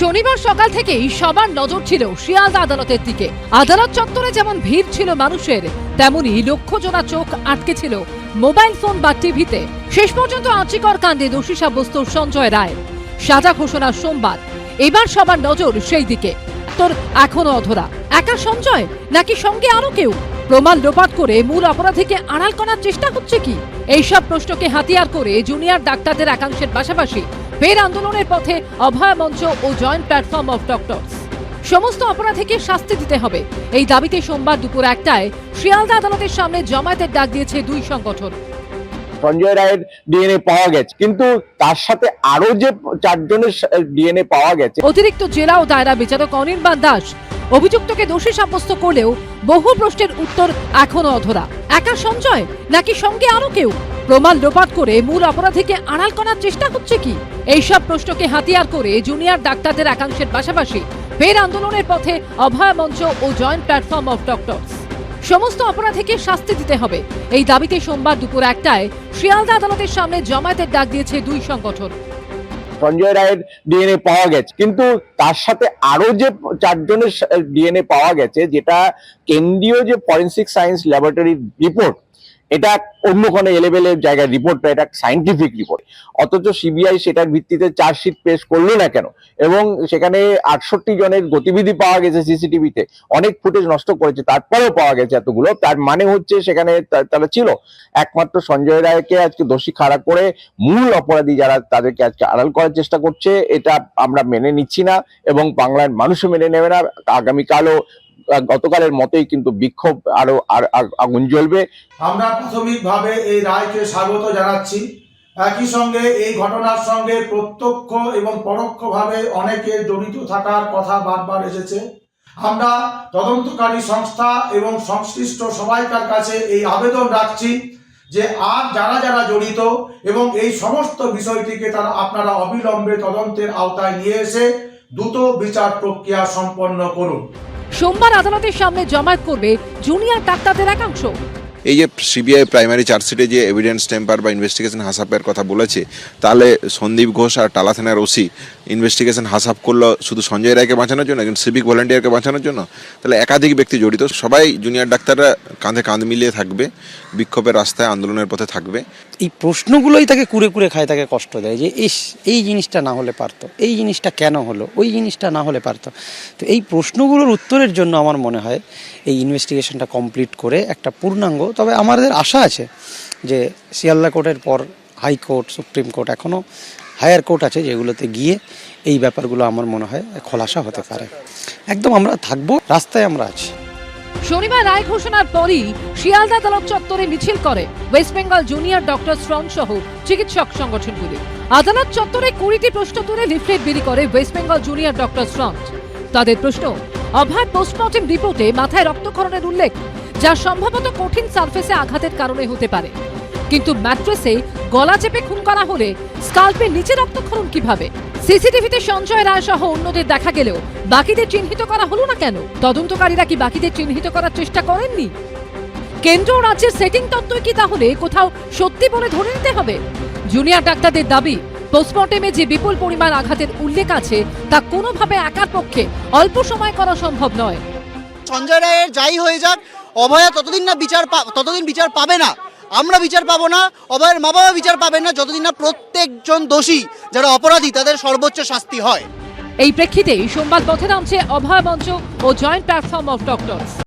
শনিবার সকাল থেকেই সবার নজর ছিল শিয়ালদা আদালতের দিকে। আদালত চত্বরে যেমন ভিড় ছিল মানুষের, তেমনি লক্ষ জোড়া চোখ আটকে ছিল মোবাইল ফোন বা টিভিতে। শেষ পর্যন্ত আর্চিকর কাণ্ডে দোষী সাব্যস্ত সঞ্জয় রায়। সাজা ঘোষণা সোমবার। এবার সবার নজর সেই দিকে। তোর এখনও অধরা। একা সঞ্জয়? নাকি সঙ্গে আরও কেউ? প্রমাণ লোপাট করে মূল অপরাধীকে আড়াল করার চেষ্টা করছে কি? এইসব প্রশ্নকে হাতিয়ার করে জুনিয়র ডাক্তারদের একাংশের পাশাপাশি ফের আন্দোলনের পথে অভয় মঞ্চ ও জয়েন্ট প্ল্যাটফর্ম অফ ডক্টরস। সমস্ত অপরাধীকে শাস্তি দিতে হবে। এই দাবিতে সোমবার দুপুর একটায় শিয়ালদা আদালতের সামনে জমায়েতের ডাক দিয়েছে দুই সংগঠন। সঞ্জয় রায়ের ডিএনএ পাওয়া গেছে। কিন্তু তার সাথে আরও যে চারজনের ডিএনএ পাওয়া গেছে অতিরিক্ত জেলা ও দায়রা বিচারক অনির্বাণ দাস অভিযুক্তকে দোষী সাব্যস্ত করলেও বহু প্রশ্নের উত্তর এখনও অধরা। একা সঞ্জয়, নাকি সঙ্গে আরও কেউ? প্রমাণ লোপাট করে মূল অপরাধীকে আড়াল করার চেষ্টা হচ্ছে কি? এইসব প্রশ্নকে হাতিয়ার করে জুনিয়র ডাক্তারদের একাংশের পাশাপাশি ফের আন্দোলনের পথে অভয় মঞ্চ ও জয়েন্ট প্ল্যাটফর্ম অফ ডক্টরস। সমস্ত অপরাধীকে শাস্তি দিতে হবে। এই দাবিতে সোমবার দুপুর একটায় শিয়ালদা আদালতের সামনে জমায়েতের ডাক দিয়েছে দুই সংগঠন। সঞ্জয় রায়ের ডিএনএ পাওয়া গেছে। কিন্তু তার সাথে আরও যে চারজনের ডিএনএ পাওয়া গেছে, যেটা কেন্দ্রীয় যে ফরেন্সিক সায়েন্স ল্যাবরেটরির রিপোর্ট এটা অন্য কোনো এলেভেলের জায়গায় রিপোর্ট না এটা সাইন্টিফিক রিপোর্ট অথচ সিবিআই সেটার ভিত্তিতে চার্জশিট পেশ করল না কেন? এবং সেখানে আটষট্টি জনের গতিবিধি পাওয়া গেছে সিসিটিভিতে অনেক ফুটেজ নষ্ট করেছে, তারপরেও পাওয়া গেছে এতগুলো। তার মানে হচ্ছে সেখানে তারা ছিল। একমাত্র সঞ্জয় রায়কে আজকে দোষী খাড়া করে মূল অপরাধী যারা তাদেরকে আজকে আড়াল করার চেষ্টা করছে, এটা আমরা মেনে নিচ্ছি না এবং বাংলার মানুষও মেনে নেবে না। আগামীকালও গতকালের মতোই কিন্তু বিক্ষোভ আরও আগুন জ্বলবে। আমরা প্রাথমিকভাবে এই রায়কে স্বাগত জানাচ্ছি। একই সঙ্গে এই ঘটনার সঙ্গে প্রত্যক্ষ এবং পরোক্ষভাবে অনেকে জড়িত থাকার কথা বারবার এসেছে। আমরা তদন্তকারী সংস্থা এবং সংশ্লিষ্ট সবাইকার কাছে এই আবেদন রাখছি যে আর যারা যারা জড়িত এবং এই সমস্ত বিষয়টিকে তারা আপনারা অবিলম্বে তদন্তের আওতায় নিয়ে এসে দ্রুত বিচার প্রক্রিয়া সম্পন্ন করুন। সোমবার আদালতের সামনে জমায়েত করবে জুনিয়র ডাক্তারদের একাংশ। এই যে সিবিআই প্রাইমারি চার্জশিটে যে এভিডেন্স টেম্পার বা ইনভেস্টিগেশন হাসাপের কথা বলেছে, তাহলে সন্দীপ ঘোষ আর টালা থানার ওসি ইনভেস্টিগেশন হাসাপ করল শুধু সঞ্জয় রায়কে বাঁচানোর জন্য, একজন সিভিক ভলেন্টিয়ারকে বাঁচানোর জন্য? তাহলে একাধিক ব্যক্তি জড়িত, সবাই জুনিয়র ডাক্তাররা কাঁধে কাঁধ মিলিয়ে থাকবে, বিক্ষোভের রাস্তায় আন্দোলনের পথে থাকবে। এই প্রশ্নগুলোই তাকে কুড়ে কুড়ে খায়, তাকে কষ্ট দেয় যে, ইস, এই জিনিসটা না হলে পারতো, এই জিনিসটা কেন হলো, ওই জিনিসটা না হলে পারতো? তো এই প্রশ্নগুলোর উত্তরের জন্য আমার মনে হয়, এই ইনভেস্টিগেশনটা কমপ্লিট করে একটা পূর্ণাঙ্গ তবে আমাদের আশা আছে যে শিয়ালদা কোর্টের পর হাইকোর্ট সুপ্রিম কোর্ট এখনও হায়ার কোর্ট আছে যেগুলোতে গিয়ে এই ব্যাপারগুলো আমার মনে হয় খোলাসা হতে পারে। একদম আমরা থাকব, রাস্তায় আমরা আছি। শনিবার রায় ঘোষণার পরই শিয়ালদা আদালত চত্বরে মিছিল করে West Bengal junior doctor front সহ চিকিৎসক সংগঠনগুলি। আদালত চত্বরে কুড়িটি প্রশ্ন তুলে লিফলেট বিলি করে West Bengal junior doctor front তাদের প্রশ্ন অভয় পোস্টমর্টেম রিপোর্টে মাথায় রক্তক্ষরণের উল্লেখ যা সম্ভবত কঠিন সারফেসে আঘাতের কারণে হতে পারে। কিন্তু ম্যাট্রেসে গলা চেপে খুন করা হলে স্কাল্পের নিচে রক্তক্ষরণ কীভাবে? সিসিটিভিতে সঞ্জয় রায় সহ অন্যদের দেখা গেলেও বাকিদের চিহ্নিত করা হলো না কেন? তদন্তকারীরা কি বাকিদের চিহ্নিত করার চেষ্টা করেননি? কেন্দ্র রাজ্যের সেটিং তত্ত্বই কি তাহলে? কোথাও সত্যি বলে ধরে নিতে হবে? জুনিয়র ডাক্তারদের দাবি পোস্টমর্টেমে যে বিপুল পরিমাণ আঘাতের উল্লেখ আছে, তা কোনোভাবে একার পক্ষে অল্প সময় করা সম্ভব নয়। সঞ্জয় রায়ের যাই হয়ে যাক অভয়া ততদিন না বিচার ততদিন বিচার পাবে না। আমরা বিচার পাবো না, অভয়ের মা বাবা বিচার পাবেন না, যতদিন না প্রত্যেকজন দোষী, যারা অপরাধী, তাদের সর্বোচ্চ শাস্তি হয়। এই প্রেক্ষিতেই সোমবার পথে নামছে অভয় মঞ্চ ও জয়েন্ট প্ল্যাটফর্ম অফ ডক্টরস।